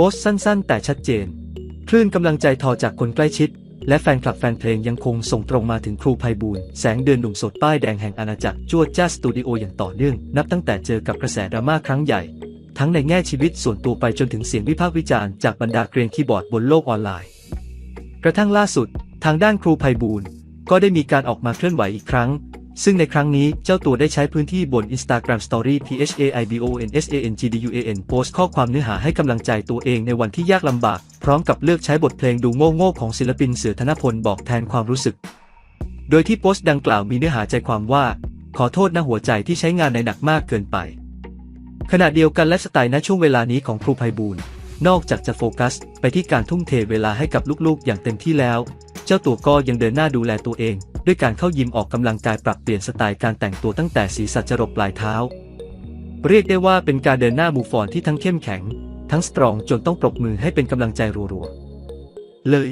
โพสต์สั้น ๆ แต่ชัดเจน คลื่นกำลังใจทอจากคนใกล้ชิด และแฟนคลับแฟนเพลงยังคงส่งตรงมาถึงครูไพบูลแสงเดือนหนุ่มสดป้ายแดงแห่งอาณาจักรจวดจ้าสตูดิโออย่างต่อเนื่อง นับตั้งแต่เจอกับกระแสดราม่าครั้งใหญ่ ทั้งในแง่ชีวิตส่วนตัวไปจนถึงเสียงวิพากษ์วิจารณ์จากบรรดาเกรียนคีย์บอร์ดบนโลกออนไลน์ กระทั่งล่าสุด ทางด้านครูไพบูลก็ได้มีการออกมาเคลื่อนไหวอีกครั้ง ซึ่งในครั้งนี้เจ้าตัวได้ใช้พื้นที่บน Instagram Story PHAIBONSANGDUAN โพสต์ข้อความเนื้อหาให้กำลังใจตัวเองในวันที่ยากลำบาก พร้อมกับเลือกใช้บทเพลงดูโง่โง่ๆของศิลปินเสือธนพลบอกแทนความรู้สึก โดยที่โพสต์ดังกล่าวมีเนื้อหาใจความว่า ขอโทษนะหัวใจที่ใช้งานในหนักมากเกินไป ขณะเดียวกันไลฟ์สไตล์ณช่วงเวลานี้ของครูไพบูลนอกจากจะโฟกัส ไปที่การทุ่มเทเวลาให้กับลูกๆ อย่างเต็มที่แล้ว เจ้าตัวก็ยังเดินหน้าดูแลตัวเอง ด้วยการเข้ายิมออกกำลังกายปรับเปลี่ยนสไตล์การแต่งตัวตั้งแต่ศีรษะจรดปลายเท้า เรียกได้ว่าเป็นการเดินหน้ามูฟออนที่ทั้งเข้มแข็ง ทั้งสตรองจนต้องปรบมือให้เป็นกำลังใจรัวๆเลย